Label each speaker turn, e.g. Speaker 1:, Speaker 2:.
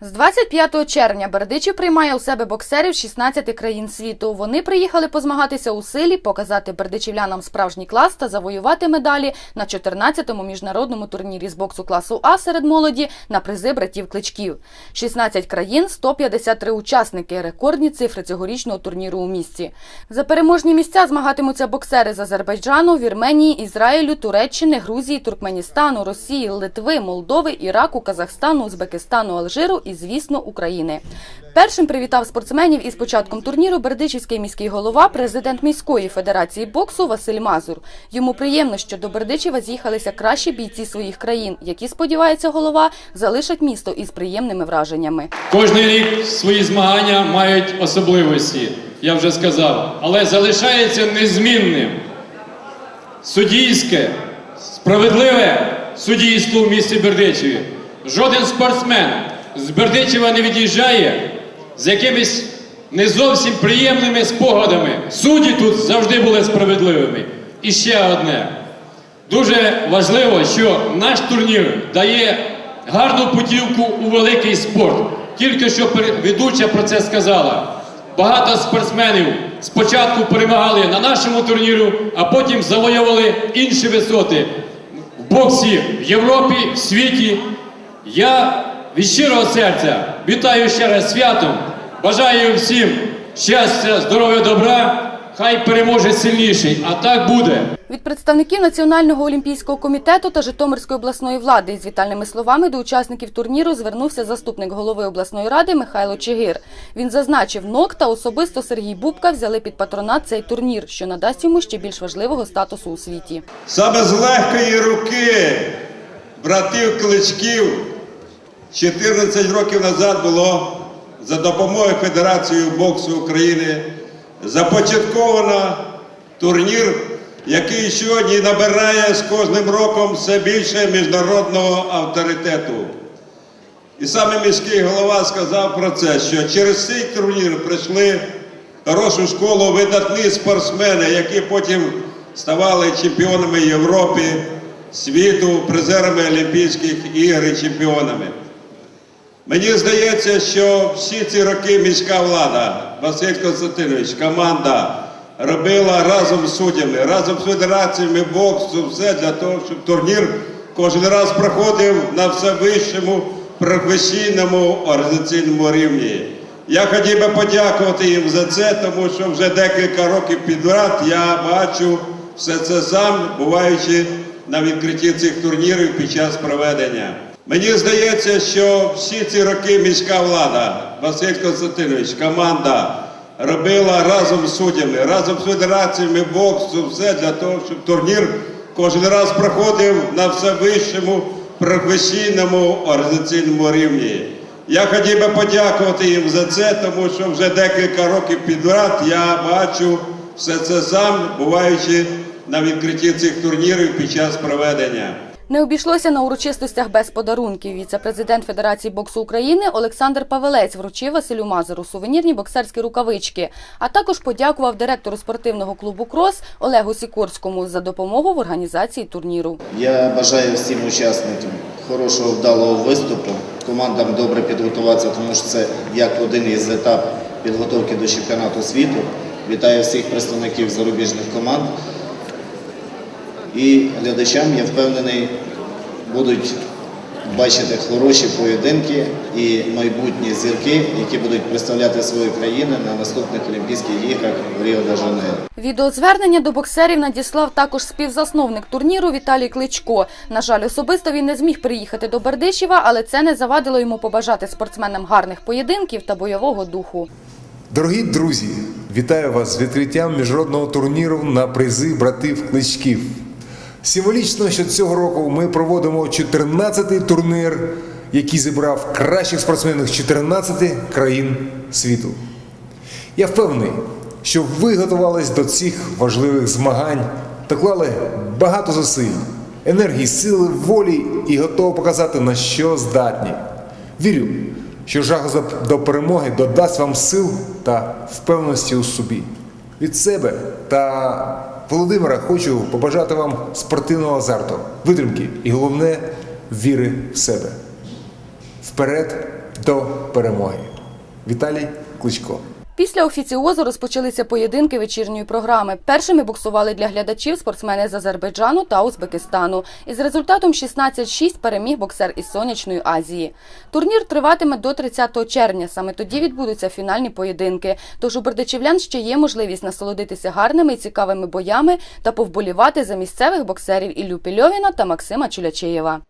Speaker 1: З 25 червня Бердичів приймає у себе боксерів з 16 країн світу. Вони приїхали позмагатися у силі, показати бердичівлянам справжній клас та завоювати медалі на 14-му міжнародному турнірі з боксу класу А серед молоді на призи братів Кличків. 16 країн, 153 учасники. Рекордні цифри цьогорічного турніру у місті. За переможні місця змагатимуться боксери з Азербайджану, Вірменії, Ізраїлю, Туреччини, Грузії, Туркменістану, Росії, Литви, Молдови, Іраку, Казахстану, Узбекистану, Алжиру і, звісно, України. Першим привітав спортсменів із початком турніру Бердичівський міський голова, президент міської федерації боксу Василь Мазур. Йому приємно, що до Бердичева з'їхалися кращі бійці своїх країн, які, сподівається голова, залишать місто із приємними враженнями.
Speaker 2: Кожний рік свої змагання мають особливості, я вже сказав, але залишається незмінним суддійське, справедливе суддійство в місті Бердичеві. Жоден спортсмен з Бердичева не від'їжджає з якимись не зовсім приємними спогадами. Судді тут завжди були справедливими. І ще одне. Дуже важливо, що наш турнір дає гарну путівку у великий спорт. Тільки що ведуча про це сказала. Багато спортсменів спочатку перемагали на нашому турніру, а потім завоювали інші висоти в боксі в Європі, в світі. Я від щирого серця вітаю ще раз святом. Бажаю всім щастя, здоров'я, добра. Хай переможе сильніший, а так буде.
Speaker 1: Від представників Національного олімпійського комітету та Житомирської обласної влади із вітальними словами до учасників турніру звернувся заступник голови обласної ради Михайло Чигир. Він зазначив, НОК та особисто Сергій Бубка взяли під патронат цей турнір, що надасть йому ще більш важливого статусу у світі.
Speaker 3: Саме з легкої руки братів Кличків 14 років назад було за допомогою Федерації боксу України започатковано турнір, який сьогодні набирає з кожним роком все більше міжнародного авторитету. І саме міський голова сказав про це, що через цей турнір прийшли хорошу школу видатні спортсмени, які потім ставали чемпіонами Європи, світу, призерами Олімпійських ігор і чемпіонами. Мені здається, що всі ці роки міська влада, Василь Константинович, команда робила разом з суддями, разом з федераціями боксу, все для того, щоб турнір кожен раз проходив на все вищому професійному організаційному рівні. Я хотів би подякувати їм за це, тому що вже декілька років підряд я бачу все це сам, буваючи на відкритті цих турнірів під час проведення. Мені здається, що всі ці роки міська влада, Василь Константинович, команда робила разом з суддями, разом з федераціями боксу, все для того, щоб турнір кожен раз проходив на все вищому професійному організаційному рівні. Я хотів би подякувати їм за це, тому що вже декілька років підряд я бачу все це сам, буваючи на відкритті цих турнірів під час проведення.
Speaker 1: Не обійшлося на урочистостях без подарунків. Віце-президент Федерації боксу України Олександр Павелець вручив Василю Мазуру сувенірні боксерські рукавички, а також подякував директору спортивного клубу Крос Олегу Сікорському за допомогу в організації турніру.
Speaker 4: Я бажаю всім учасникам хорошого вдалого виступу, командам добре підготуватися, тому що це як один із етапів підготовки до чемпіонату світу. Вітаю всіх представників зарубіжних команд. І глядачам, я впевнений, будуть бачити хороші поєдинки і майбутні зірки, які будуть представляти свої країни на наступних Олімпійських іграх в Ріо-де-Жанейро.
Speaker 1: Відеозвернення до боксерів надіслав також співзасновник турніру Віталій Кличко. На жаль, особисто він не зміг приїхати до Бердичева, але це не завадило йому побажати спортсменам гарних поєдинків та бойового духу.
Speaker 5: Дорогі друзі, вітаю вас з відкриттям міжнародного турніру на призи братів Кличків. Символічно, що цього року ми проводимо 14-й турнір, який зібрав кращих спортсменів 14 країн світу. Я впевнений, що ви готувались до цих важливих змагань та клали багато зусиль, енергії, сили, волі і готові показати, на що здатні. Вірю, що жага до перемоги додасть вам сил та впевненості у собі. Від себе та Володимира хочу побажати вам спортивного азарту, витримки і головне віри в себе. Вперед до перемоги. Віталій Кличко.
Speaker 1: Після офіціозу розпочалися поєдинки вечірньої програми. Першими буксували для глядачів спортсмени з Азербайджану та Узбекистану. Із результатом 16-6 переміг боксер із Сонячної Азії. Турнір триватиме до 30 червня. Саме тоді відбудуться фінальні поєдинки. Тож у бердичівлян ще є можливість насолодитися гарними і цікавими боями та повболівати за місцевих боксерів Іллю Пільовіна та Максима Чулячеєва.